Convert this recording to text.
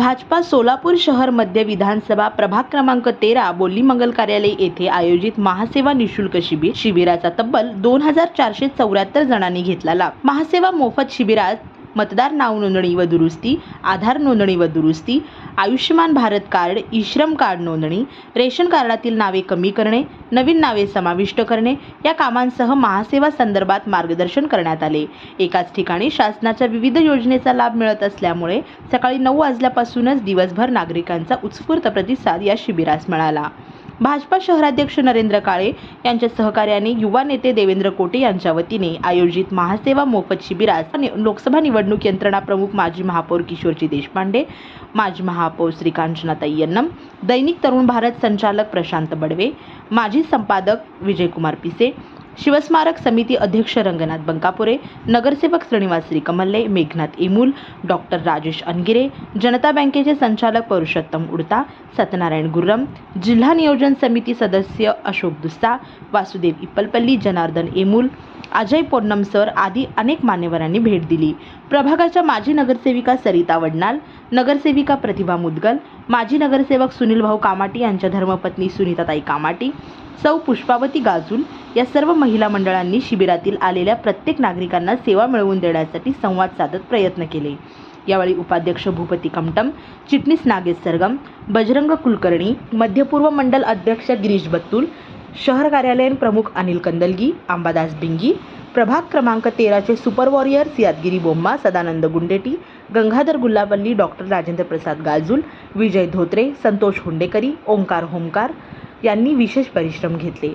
भाजपा सोलापूर शहर मध्य विधानसभा प्रभाग क्रमांक तेरा बोल्ली मंगल कार्यालय येथे आयोजित महासेवा निशुल्क शिबिर शिबिराचा तब्बल दोन हजार चारशे चौऱ्याहत्तर जणांनी घेतला लाभ. महासेवा मोफत शिबिरात मतदार नाव नोंदणी व दुरुस्ती आधार नोंदणी व दुरुस्ती Ayushman Bharat card e Shram card नोंदणी रेशन कार्डातील नावे कमी करणे नवीन नावे समाविष्ट करणे या कामांसह महासेवा संदर्भात मार्गदर्शन करण्यात आले. एकाच ठिकाणी शासनाच्या विविध योजनेचा लाभ मिळत असल्यामुळे सकाळी नऊ वाजल्यापासूनच दिवसभर नागरिकांचा उत्स्फूर्त प्रतिसाद या शिबिरास मिळाला. भाजपा शहराध्यक्ष नरेंद्र काळे यांच्या सहकार्याने युवा नेते देवेंद्र कोटे यांच्या वतीने आयोजित महासेवा मोफत शिबिरात लोकसभा निवडणूक यंत्रणा प्रमुख माजी महापौर किशोरजी देशपांडे माजी महापौर श्रीकांचनाताई यन्नम दैनिक तरुण भारत संचालक प्रशांत बडवे माजी संपादक विजयकुमार पिसे शिवस्मारक समिती अध्यक्ष रंगनाथ बंकापुरे नगरसेवक श्रीनिवास श्रीकमल्ले मेघनाथ इमूल डॉक्टर राजेश अनगिरे जनता बँकेचे संचालक पुरुषोत्तम उडता सत्यनारायण गुर्रम जिल्हा नियोजन समिती सदस्य अशोक दुस्ता वासुदेव इप्पलपल्ली जनार्दन एमूल अजय पोन्नम सर आदी अनेक मान्यवरांनी भेट दिली. प्रभागाच्या माजी नगरसेविका सरिता वडनाल नगरसेविका प्रतिभा मुदगल माजी नगरसेवक सुनील भाऊ कामाटी यांच्या धर्मपत्नी सुनीताताई कामाटी सौ पुष्पावती गाजूल या सर्व महिला मंडळांनी शिबिरातील आलेल्या प्रत्येक नागरिकांना सेवा मिळवून देण्यासाठी संवाद साधत प्रयत्न केले. यावेळी उपाध्यक्ष भूपती कमटम चिटणीस नागेश सरगम बजरंग कुलकर्णी मध्यपूर्व मंडल अध्यक्ष गिरीश बत्तूल शहर कार्यालयीन प्रमुख अनिल कंदलगी अंबादास बिंगी प्रभाग क्रमांक तेराचे super warriors Yadgiri Bomma Sadanand Gundeti Gangadhar Gullapalli doctor Rajendra Prasad Gajul Vijay Dhotre Santosh Hundekari Omkar Homkar यांनी विशेष परिश्रम घेतले.